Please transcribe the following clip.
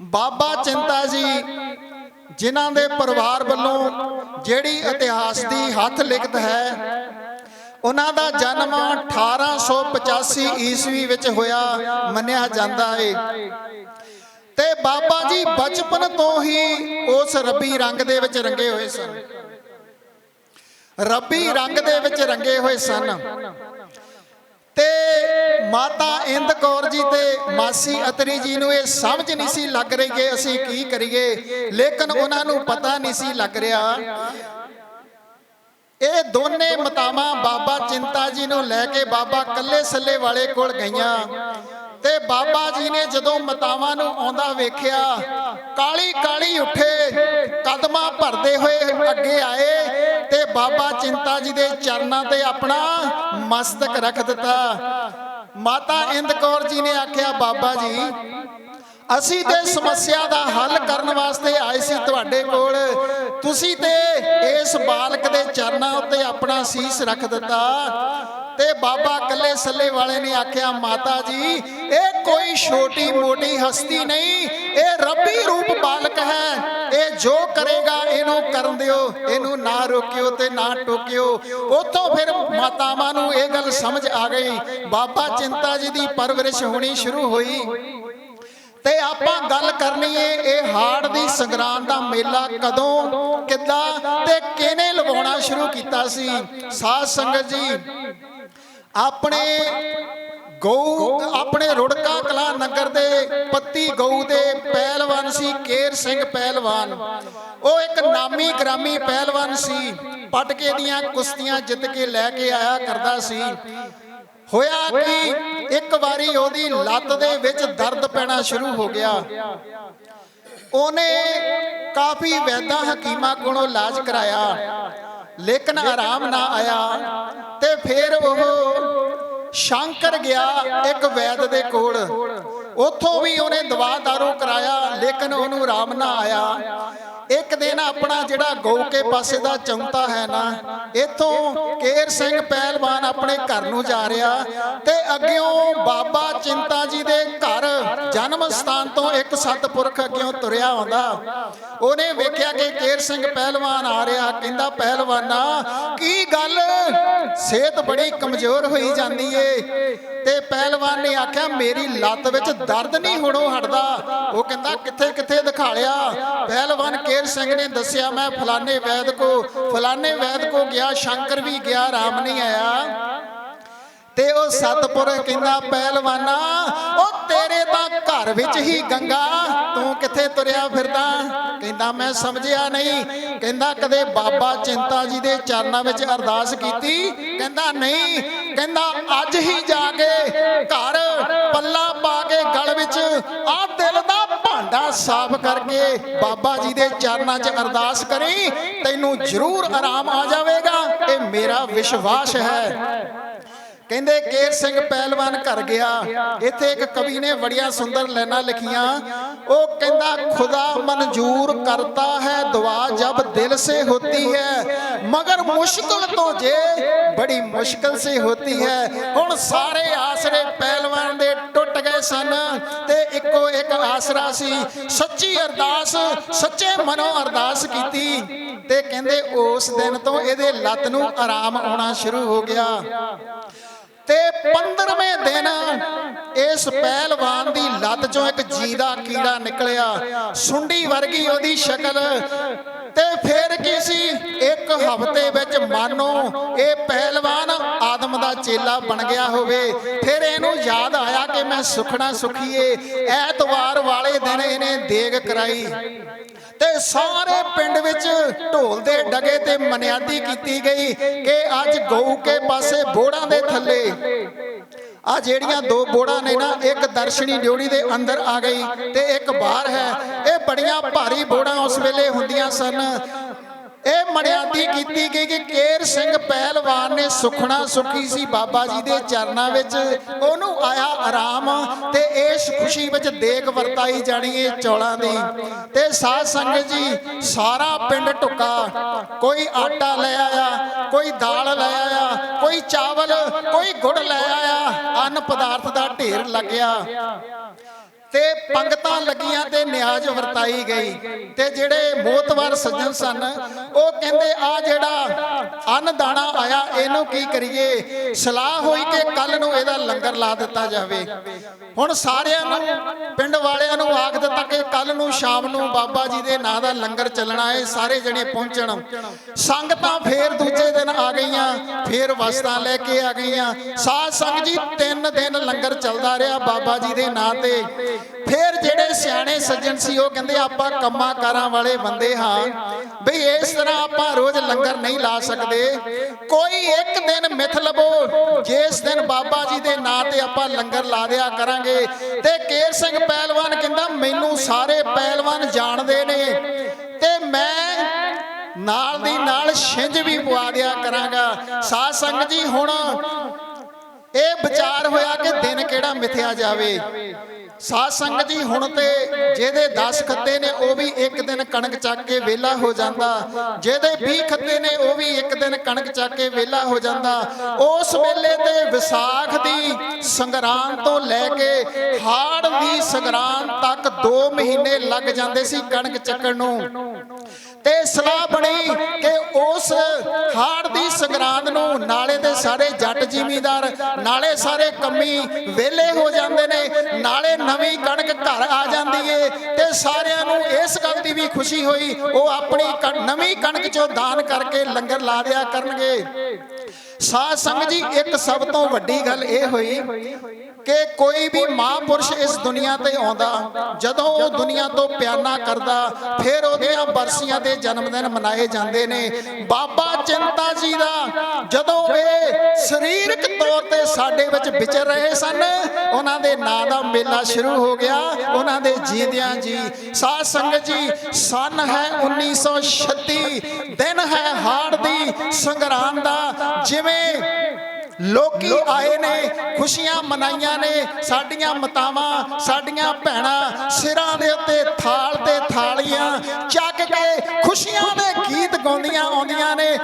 ਬਾਬਾ ਚਿੰਤਾ ਜੀ ਜਿਨ੍ਹਾਂ ਦੇ ਪਰਿਵਾਰ ਵੱਲੋਂ ਜਿਹੜੀ ਇਤਿਹਾਸ ਦੀ ਹੱਥ ਲਿਖਤ ਹੈ ਉਹਨਾਂ ਦਾ ਜਨਮ 1885 ਈਸਵੀ ਵਿੱਚ ਹੋਇਆ ਮੰਨਿਆ ਜਾਂਦਾ ਹੈ ਤੇ ਬਾਬਾ ਜੀ ਬਚਪਨ ਤੋਂ ਹੀ ਉਸ ਰੱਬੀ ਰੰਗ ਦੇ ਵਿੱਚ ਰੰਗੇ ਹੋਏ ਸਨ। ਰੱਬੀ ਰੰਗ ਦੇ ਵਿੱਚ ਰੰਗੇ ਹੋਏ ਸਨ। ਤੇ ਮਾਤਾ ਇੰਦ ਕੌਰ ਜੀ ਤੇ ਮਾਸੀ ਅਤਰੀ ਜੀ ਨੂੰ ਇਹ ਸਮਝ ਨਹੀਂ ਸੀ ਲੱਗ ਰਹੀ ਕਿ ਅਸੀਂ ਕੀ ਕਰੀਏ। ਲੇਕਿਨ ਉਹਨਾਂ ਨੂੰ ਪਤਾ ਨਹੀਂ ਸੀ ਲੱਗ ਰਿਹਾ। ਇਹ ਦੋਨੇ ਮਤਾਵਾਂ ਬਾਬਾ ਚਿੰਤਾ ਜੀ ਨੂੰ ਲੈ ਕੇ ਬਾਬਾ ਕੱਲੇ ਸੱਲੇ ਵਾਲੇ ਕੋਲ ਗਈਆਂ। ਤੇ ਬਾਬਾ ਜੀ ਨੇ ਜਦੋਂ ਮਤਾਵਾਂ ਨੂੰ ਆਉਂਦਾ ਵੇਖਿਆ ਕਾਲੀ ਕਾਲੀ ਉੱਠੇ ਕਦਮਾਂ ਭਰਦੇ ਹੋਏ ਅੱਗੇ ਆਏ ਤੇ ਬਾਬਾ ਚਿੰਤਾ ਜੀ ਦੇ ਚਰਨਾਂ ਤੇ ਆਪਣਾ ਮਸਤਕ ਰੱਖ ਦਿੱਤਾ। ਮਾਤਾ ਇੰਦ ਕੌਰ ਜੀ ਨੇ ਆਖਿਆ ਬਾਬਾ ਜੀ ਅਸੀਂ ਤੇ ਸਮੱਸਿਆ ਦਾ ਹੱਲ ਕਰਨ ਵਾਸਤੇ ਆਏ ਸੀ ਤੁਹਾਡੇ ਕੋਲ। ਤੁਸੀਂ ਤੇ ਇਸ ਬਾਲਕ ਦੇ ਚਰਨਾਂ ਉੱਤੇ ਆਪਣਾ ਸੀਸ ਰੱਖ ਦਿੱਤਾ। ਤੇ ਬਾਬਾ ਕੱਲੇ ਸੱਲੇ ਵਾਲੇ ਨੇ ਆਖਿਆ, ਮਾਤਾ ਜੀ, ਇਹ ਕੋਈ ਛੋਟੀ ਮੋਟੀ ਹਸਤੀ ਨਹੀਂ, ਇਹ ਰੱਬੀ ਰੂਪ ਬਾਲਕ ਹੈ। ਇਹ ਜੋ ਕਰੇਗਾ, ਇਹਨੂੰ ਕਰਨ ਦਿਓ, ਇਹਨੂੰ ਨਾ ਰੋਕਿਓ ਤੇ ਨਾ ਟੋਕਿਓ। ਉਤੋਂ ਫਿਰ ਮਾਤਾਵਾਂ ਨੂੰ ਇਹ ਗੱਲ ਸਮਝ ਆ ਗਈ। ਬਾਬਾ ਚਿੰਤਾ ਜੀ ਦੀ ਪਰਵਰਿਸ਼ ਹੋਣੀ ਸ਼ੁਰੂ ਹੋਈ। ਤੇ ਆਪਾਂ ਗੱਲ ਕਰਨੀ ਏ, ਇਹ ਹਾੜ ਦੀ ਸੰਗਰਾਂਦ ਦਾ ਮੇਲਾ ਕਦੋਂ, ਕਿੱਦਾਂ ਤੇ ਕਿਹਨੇ ਲਗਾਉਣਾ ਸ਼ੁਰੂ ਕੀਤਾ ਸੀ? ਸਾਧ ਸੰਗਤ ਜੀ ਆਪਣੇ ਗਊ, ਆਪਣੇ ਰੁੜਕਾ ਕਲਾ ਨਗਰ ਦੇ ਪੱਤੀ ਗਊ ਦੇ ਪਹਿਲਵਾਨ ਸੀ ਕੇਰ ਸਿੰਘ ਪਹਿਲਵਾਨ। ਉਹ ਇੱਕ ਨਾਮੀ ਗ੍ਰਾਮੀ ਪਹਿਲਵਾਨ ਸੀ। ਪਟਕੇ ਦੀਆਂ ਕੁਸ਼ਤੀਆਂ ਜਿੱਤ ਕੇ ਲੈ ਕੇ ਆਇਆ ਕਰਦਾ ਸੀ। ਹੋਇਆ ਕਿ? ਇੱਕ ਵਾਰੀ ਉਹਦੀ ਲੱਤ ਦੇ ਵਿੱਚ ਦਰਦ ਪੈਣਾ ਸ਼ੁਰੂ ਹੋ ਗਿਆ। ਉਹਨੇ ਕਾਫੀ ਵੈਦਾਂ ਹਕੀਮਾਂ ਕੋਲੋਂ ਇਲਾਜ ਕਰਾਇਆ। ਲੇਕਿਨ ਆਰਾਮ ਨਾ ਆਇਆ। ਤੇ ਫਿਰ ਉਹ ਸ਼ੰਕਰ ਗਿਆ ਇੱਕ ਵੈਦ ਦੇ ਕੋਲ। ਉੱਥੋਂ ਵੀ ਉਹਨੇ ਦਵਾ ਦਾਰੂ ਕਰਾਇਆ ਲੇਕਿਨ ਉਹਨੂੰ ਆਰਾਮ ਨਾ ਆਇਆ। ਆਪਣਾ ਜਿਹੜਾ ਗੋਕੇ ਪਾਸੇ ਦਾ ਚੌਂਤਾ ਹੈ ਨਾ, ਇਥੋਂ ਕੇਰ ਸਿੰਘ ਪਹਿਲਵਾਨ ਆਪਣੇ ਘਰ ਨੂੰ ਜਾ ਰਿਹਾ ਤੇ ਅੱਗਿਓਂ ਬਾਬਾ ਚਿੰਤਾ ਜੀ ਦੇ ਘਰ ਜਨਮ ਸਥਾਨ ਤੋਂ ਇੱਕ ਸਤਪੁਰਖ ਅੱਗਿਓਂ ਤੁਰਿਆ ਆਉਂਦਾ। ਉਹਨੇ ਵੇਖਿਆ ਕਿ ਕੇਰ ਸਿੰਘ ਪਹਿਲਵਾਨ ਆ ਰਿਹਾ, ਕਹਿੰਦਾ, ਪਹਿਲਵਾਨਾ, ਕੀ ਗੱਲ? ਸਿਹਤ ਬੜੀ ਕਮਜ਼ੋਰ ਹੋਈ ਜਾਂਦੀ ਏ। ਤੇ ਪਹਿਲਵਾਨ ਨੇ ਆਖਿਆ, ਮੇਰੀ ਲੱਤ ਵਿੱਚ ਦਰਦ ਨਹੀਂ ਹੁਣੋਂ ਹਟਦਾ। ਉਹ ਕਹਿੰਦਾ ਕਿੱਥੇ ਕਿੱਥੇ ਦਿਖਾ ਲਿਆ? ਪਹਿਲਵਾਨ ਕੇਰ ਸਿੰਘ ਨੇ ਦੱਸਿਆ, ਮੈਂ ਫਲਾਣੇ ਵੈਦ ਕੋ, ਫਲਾਣੇ ਵੈਦ ਕੋ ਗਿਆ, ਸ਼ੰਕਰ ਵੀ ਗਿਆ, ਰਾਮ ਨਹੀਂ ਆਇਆ। ਤੇ ਉਹ ਸਤਪੁਰ ਕਹਿੰਦਾ, ਪਹਿਲਵਾਨਾ, ਉਹ ਤੇਰੇ ਤਾਂ ਘਰ ਵਿੱਚ ਹੀ ਗੰਗਾ, ਤੂੰ ਕਿੱਥੇ ਤੁਰਿਆ ਫਿਰਦਾ? ਕਹਿੰਦਾ, ਮੈਂ ਸਮਝਿਆ ਨਹੀਂ। ਕਹਿੰਦਾ, ਕਦੇ ਬਾਬਾ ਚਿੰਤਾ ਜੀ ਦੇ ਚਰਨਾਂ ਵਿੱਚ ਅਰਦਾਸ ਕੀਤੀ? ਕਹਿੰਦਾ, ਨਹੀਂ। ਕਹਿੰਦਾ, ਅੱਜ ਹੀ ਜਾ ਕੇ ਘਰ ਪੱਲਾ ਪਾ ਕੇ ਗਲ ਵਿੱਚ ਆ ਦਿਲ ਸਾਫ਼ ਕਰਕੇ ਬਾਬਾ ਜੀ ਦੇ ਚਰਨਾਂ 'ਚ ਅਰਦਾਸ ਕਰੀ, ਤੈਨੂੰ ਜ਼ਰੂਰ ਆਰਾਮ ਆ ਜਾਵੇਗਾ। ਇਹ ਮੇਰਾ ਵਿਸ਼ਵਾਸ ਹੈ। ਕਹਿੰਦੇ ਕੇਰ ਸਿੰਘ ਪਹਿਲਵਾਨ ਘਰ ਗਿਆ। ਇੱਥੇ ਇੱਕ ਕਵੀ ਨੇ ਬੜੀਆਂ ਸੁੰਦਰ ਲੈਣਾ ਲਿਖੀਆਂ। ਉਹ ਕਹਿੰਦਾ, ਖੁਦਾ ਮਨਜ਼ੂਰ ਕਰਤਾ ਹੈ, ਦੁਆ ਜਬ ਦਿਲ ਸੇ ਹੋਤੀ ਹੈ। ਮਗਰ ਮੁਸ਼ਕਲ ਤੋਂ ਜੇ ਬੜੀ ਮੁਸ਼ਕਲ ਸੇ ਹੋਤੀ ਹੈ। ਹੁਣ ਸਾਰੇ ਆਸਰੇ ਪਹਿਲਵਾਨ ਸਨ ਤੇ ਇੱਕੋ ਇੱਕ ਆਸਰਾ ਸੀ। ਸੱਚੀ ਅਰਦਾਸ, ਸੱਚੇ ਮਨੋਂ ਅਰਦਾਸ ਕੀਤੀ ਤੇ ਕਹਿੰਦੇ ਉਸ ਦਿਨ ਤੋਂ ਇਹਦੇ ਲੱਤ ਨੂੰ ਆਰਾਮ ਆਉਣਾ ਸ਼ੁਰੂ ਹੋ ਗਿਆ। ਤੇ 15ਵੇਂ ਦਿਨ ਇਸ ਪਹਿਲਵਾਨ ਦੀ ਲੱਤ ਚੋਂ ਇੱਕ ਜੀਦਾ ਕੀੜਾ ਨਿਕਲਿਆ। ਸੁੰਡੀ ਵਰਗੀ ਉਹਦੀ ਸ਼ਕਲ ਤੇ ਫਿਰ ਕੀ ਸੀ? ਇੱਕ ਹਫ਼ਤੇ ਵਿੱਚ ਮਾਨੋ ਇਹ ਪਹਿਲਵਾਨ ਆਦਮ ਦਾ ਚੇਲਾ ਬਣ ਗਿਆ ਹੋਵੇ। ਫਿਰ ਇਹਨੂੰ ਯਾਦ ਆਇਆ ਕਿ ਮੈਂ ਸੁਖਣਾ ਸੁਖੀਏ, ਐਤਵਾਰ ਵਾਲੇ ਦਿਨ ਇਹਨੇ ਦੇਗ ਕਰਾਈ। ਤੇ ਸਾਰੇ ਪਿੰਡ ਵਿੱਚ ਢੋਲ ਦੇ ਡਗੇ ਤੇ ਮਨਿਆਦੀ ਕੀਤੀ ਗਈ ਕਿ ਅੱਜ ਗਊ ਕੇ ਪਾਸੇ ਬੋੜਾਂ ਦੇ ਥੱਲੇ। ਆ ਜਿਹੜੀਆਂ ਦੋ ਬੋੜਾਂ ਨੇ ਨਾ, ਇੱਕ ਦਰਸ਼ਨੀ ਡਿਉੜੀ ਦੇ ਅੰਦਰ ਆ ਗਈ ਤੇ ਇੱਕ ਬਾਹਰ ਹੈ। ਇਹ ਬੜੀਆਂ ਭਾਰੀ ਬੋੜਾਂ ਉਸ ਵੇਲੇ ਹੁੰਦੀਆਂ ਸਨ। ਇਹ ਮਰਿਆਦੀ ਕੀਤੀ ਗਈ ਕਿ ਕੇਰ ਸਿੰਘ ਪਹਿਲਵਾਨ ਨੇ ਸੁਖਣਾ ਸੁਖੀ ਸੀ ਬਾਬਾ ਜੀ ਦੇ ਚਰਨਾਂ ਵਿੱਚ। ਉਹਨੂੰ ਆਇਆ ਆਰਾਮ ਤੇ ਇਸ ਖੁਸ਼ੀ ਵਿੱਚ ਦੇਗ ਵਰਤਾਈ ਜਾਣੀ ਹੈ ਚੌਲਾਂ ਦੀ। ਤੇ ਸਾਧ ਸੰਗਤ ਜੀ, ਸਾਰਾ ਪਿੰਡ ਟੁੱਕਾ ਕੋਈ ਆਟਾ ਲੈ ਆਇਆ, ਕੋਈ ਦਾਲ ਲੈ ਆਇਆ, ਕੋਈ ਚਾਵਲ, ਕੋਈ ਗੁੜ ਲੈ ਆਇਆ। ਅੰਨ ਪਦਾਰਥ ਦਾ ਢੇਰ ਲੱਗਿਆ। ਤੇ ਪੰਗਤਾਂ ਲੱਗੀਆਂ ਤੇ ਨਿਆਜ਼ ਵਰਤਾਈ ਗਈ। ਤੇ ਜਿਹੜੇ ਮੋਤਵਾਰ ਸੱਜਣ ਸਨ, ਉਹ ਕਹਿੰਦੇ, ਆ ਜਿਹੜਾ ਅੰਨ ਦਾਣਾ ਆਇਆ, ਇਹਨੂੰ ਕੀ ਕਰੀਏ? ਸਲਾਹ ਹੋਈ ਕਿ ਕੱਲ ਨੂੰ ਇਹਦਾ ਲੰਗਰ ਲਾ ਦਿੱਤਾ ਜਾਵੇ। ਹੁਣ ਸਾਰਿਆਂ ਨੂੰ, ਪਿੰਡ ਵਾਲਿਆਂ ਨੂੰ ਆਖ ਦਿੱਤਾ ਕਿ ਕੱਲ ਨੂੰ ਸ਼ਾਮ ਨੂੰ ਬਾਬਾ ਜੀ ਦੇ ਨਾਂ ਦਾ ਲੰਗਰ ਚੱਲਣਾ ਹੈ ਸਾਰੇ ਜਣੇ ਪਹੁੰਚਣ। ਸੰਗਤਾਂ ਫੇਰ ਦੂਜੇ ਦਿਨ ਆ ਗਈਆਂ, ਫੇਰ ਵਸਤਾਂ ਲੈ ਕੇ ਆ ਗਈਆਂ। ਸਾਧ ਸੰਗਤ ਜੀ, ਤਿੰਨ ਦਿਨ ਲੰਗਰ ਚੱਲਦਾ ਰਿਹਾ ਬਾਬਾ ਜੀ ਦੇ ਨਾਂ ਤੇ। ਫੇਰ ਜਿਹੜੇ ਸਿਆਣੇ ਸੱਜਣ ਸੀ, ਉਹ ਕਹਿੰਦੇ, ਆਪਾਂ ਕੰਮਾਂ ਕਾਰਾਂ ਵਾਲੇ ਬੰਦੇ ਹਾਂ। ਬਈ, ਇਸ ਤਰ੍ਹਾਂ ਆਪਾਂ ਰੋਜ਼ ਲੰਗਰ ਨਹੀਂ ਲਾ ਸਕਦੇ। ਕੋਈ ਇੱਕ ਦਿਨ ਮਿਥ ਲਵੋ ਜਿਸ ਦਿਨ ਬਾਬਾ ਜੀ ਦੇ ਨਾਂ ਤੇ ਆਪਾਂ ਲੰਗਰ ਲਾ ਦਿਆ ਕਰਾਂਗੇ। ਤੇ ਕੇਰ ਸਿੰਘ ਪਹਿਲਵਾਨ ਕਹਿੰਦਾ, ਮੈਨੂੰ ਸਾਰੇ ਪਹਿਲਵਾਨ ਜਾਣਦੇ ਨੇ। ਤੇ ਮੈਂ ਨਾਲ ਦੀ ਨਾਲ ਛਿੰਝ ਵੀ ਪਵਾ ਦਿਆ ਕਰਾਂਗਾ। ਸਾਧ ਸੰਗਤ ਜੀ, ਹੁਣ ਇਹ ਵਿਚਾਰ ਹੋਇਆ ਕਿ ਦਿਨ ਕਿਹੜਾ ਮਿਥਿਆ ਜਾਵੇ। ਸਾਧ ਸੰਗਤ ਜੀ, ਹੁਣ ਤੇ ਜਿਹਦੇ 10 ਖੱਤੇ ਨੇ, ਉਹ ਵੀ ਇੱਕ ਦਿਨ ਕਣਕ ਚੱਕ ਕੇ ਵਿਹਲਾ ਹੋ ਜਾਂਦਾ। ਜਿਹਦੇ 20 ਖੱਤੇ ਨੇ, ਉਹ ਵੀ ਇੱਕ ਦਿਨ ਕਣਕ ਚੱਕ ਕੇ ਵਿਹਲਾ ਹੋ ਜਾਂਦਾ। ਉਸ ਵੇਲੇ ਤੇ ਵਿਸਾਖ ਦੀ ਸੰਗਰਾਂਦ ਤੋਂ ਲੈ ਕੇ ਹਾੜ ਦੀ ਸੰਗਰਾਂਦ ਤੱਕ 2 ਮਹੀਨੇ ਲੱਗ ਜਾਂਦੇ ਸੀ ਕਣਕ ਚੱਕਣ ਨੂੰ। ਤੇ ਸਲਾਹ ਬਣੀ ਕਿ ਉਸ ਹਾੜ ਦੀ ਸੰਗਰਾਂਦ ਨੂੰ ਨਾਲੇ ਦੇ ਸਾਰੇ ਜੱਟ ਜ਼ਿਮੀਂਦਾਰ, ਨਾਲੇ ਸਾਰੇ ਕੰਮੀ ਵਿਹਲੇ ਹੋ ਜਾਂਦੇ ਨੇ, ਨਾਲੇ ਨਵੀਂ ਕਣਕ ਘਰ ਆ ਜਾਂਦੀ ਏ ਤੇ ਸਾਰਿਆਂ ਨੂੰ ਇਸ ਗੱਲ ਦੀ ਵੀ ਖੁਸ਼ੀ ਹੋਈ, ਉਹ ਆਪਣੀ ਕਣ- ਨਵੀਂ ਕਣਕ ਚੋਂ ਦਾਨ ਕਰਕੇ ਲੰਗਰ ਲਾ ਦਿਆ ਕਰਨਗੇ। ਸਾਧ ਸੰਗਤ ਜੀ ਇੱਕ ਸਭ ਤੋਂ ਵੱਡੀ ਗੱਲ ਇਹ ਹੋਈ ਕਿ ਕੋਈ ਵੀ ਮਹਾਂਪੁਰਸ਼ ਇਸ ਦੁਨੀਆ ਤੇ ਆਉਂਦਾ ਜਦੋਂ ਉਹ ਦੁਨੀਆ ਤੋਂ ਪਿਆਨਾ ਕਰਦਾ ਫਿਰ ਉਹਦੀਆਂ ਬਰਸੀਆਂ ਦੇ ਜਨਮ ਦਿਨ ਮਨਾਏ ਜਾਂਦੇ ਨੇ। ਬਾਬਾ ਚਿੰਤਾ ਜੀ ਦਾ ਜਦੋਂ ਇਹ ਸਰੀਰਕ ਤੌਰ ਤੇ ਸਾਡੇ ਵਿੱਚ ਵਿਚਰ ਰਹੇ ਸਨ। ਉਹਨਾਂ ਦੇ ਨਾਂ ਦਾ ਮੇਲਾ ਸ਼ੁਰੂ ਹੋ ਗਿਆ। ਉਹਨਾਂ ਦੇ ਜੀਂਦਿਆਂ ਜੀ, ਸਾਧ ਸੰਗਤ ਜੀ, ਸਨ ਹੈ 1936 ਦਿਨ ਹੈ ਹਾੜ ਦੀ ਸੰਗਰਾਮ ਦਾ। ਜਿਵੇਂ ਲੋਕੀ ਆਏ ਨੇ, ਖੁਸ਼ੀਆਂ ਮਨਾਈਆਂ ਨੇ, ਸਾਡੀਆਂ ਮਤਾਵਾਂ, ਸਾਡੀਆਂ ਭੈਣਾਂ ਸਿਰਾਂ ਦੇ ਉੱਤੇ ਥਾਲ ਤੇ ਥਾਲੀਆਂ ਚੱਕ ਕੇ ਖੁਸ਼ੀਆਂ ਦੇ ਗੀਤ ਗਾਉਂਦੀਆਂ ਆਉਂਦੀਆਂ ਨੇ।